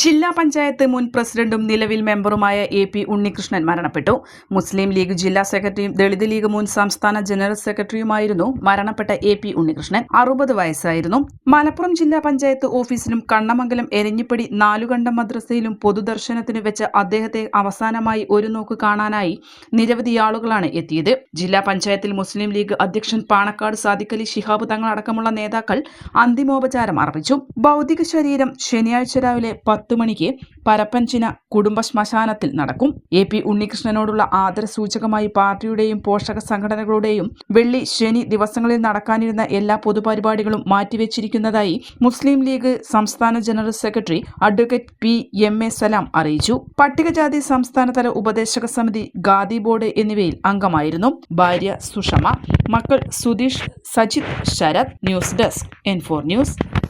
ജില്ലാ പഞ്ചായത്ത് മുൻ പ്രസിഡന്റും നിലവിൽ മെമ്പറുമായ എ പി ഉണ്ണികൃഷ്ണൻ മരണപ്പെട്ടു. മുസ്ലിം ലീഗ് ജില്ലാ സെക്രട്ടറിയും ദളിത് ലീഗ് മുൻ സംസ്ഥാന ജനറൽ സെക്രട്ടറിയുമായിരുന്നു മരണപ്പെട്ട എ പി ഉണ്ണികൃഷ്ണൻ. അറുപത് വയസ്സായിരുന്നു. മലപ്പുറം ജില്ലാ പഞ്ചായത്ത് ഓഫീസിലും കണ്ണമംഗലം എരഞ്ഞിപ്പടി നാലുകണ്ടം മദ്രസയിലും പൊതുദർശനത്തിന് വെച്ച അദ്ദേഹത്തെ അവസാനമായി ഒരു നോക്ക് കാണാനായി നിരവധി ആളുകളാണ് എത്തിയത്. ജില്ലാ പഞ്ചായത്തിൽ മുസ്ലിം ലീഗ് അധ്യക്ഷൻ പാണക്കാട് സാദിഖലി ശിഹാബ് തങ്ങൾ അടക്കമുള്ള നേതാക്കൾ അന്തിമോപചാരം അർപ്പിച്ചു. ഭൗതിക ശരീരം ശനിയാഴ്ച രാവിലെ പത്തു മണിക്ക് പരപ്പഞ്ചിന കുടുംബ ശ്മശാനത്തിൽ നടക്കും. എ പി ഉണ്ണികൃഷ്ണനോടുള്ള ആദരസൂചകമായി പാർട്ടിയുടെയും പോഷക സംഘടനകളുടെയും വെള്ളി ശനി ദിവസങ്ങളിൽ നടക്കാനിരുന്ന എല്ലാ പൊതുപരിപാടികളും മാറ്റിവെച്ചിരിക്കുന്നതായി മുസ്ലിം ലീഗ് സംസ്ഥാന general secretary advocate P M A Salam അറിയിച്ചു. പട്ടികജാതി സംസ്ഥാനതല ഉപദേശക സമിതി ഗാദി ബോർഡ് എന്നിവയിൽ അംഗമായിരുന്നു. ഭാര്യ സുഷമ മക്കൾ Sudheesh Sajith Sarath news desk N four news.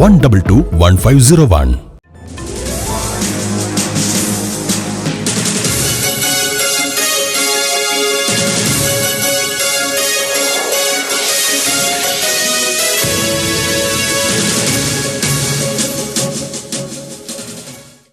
one double two one five zero one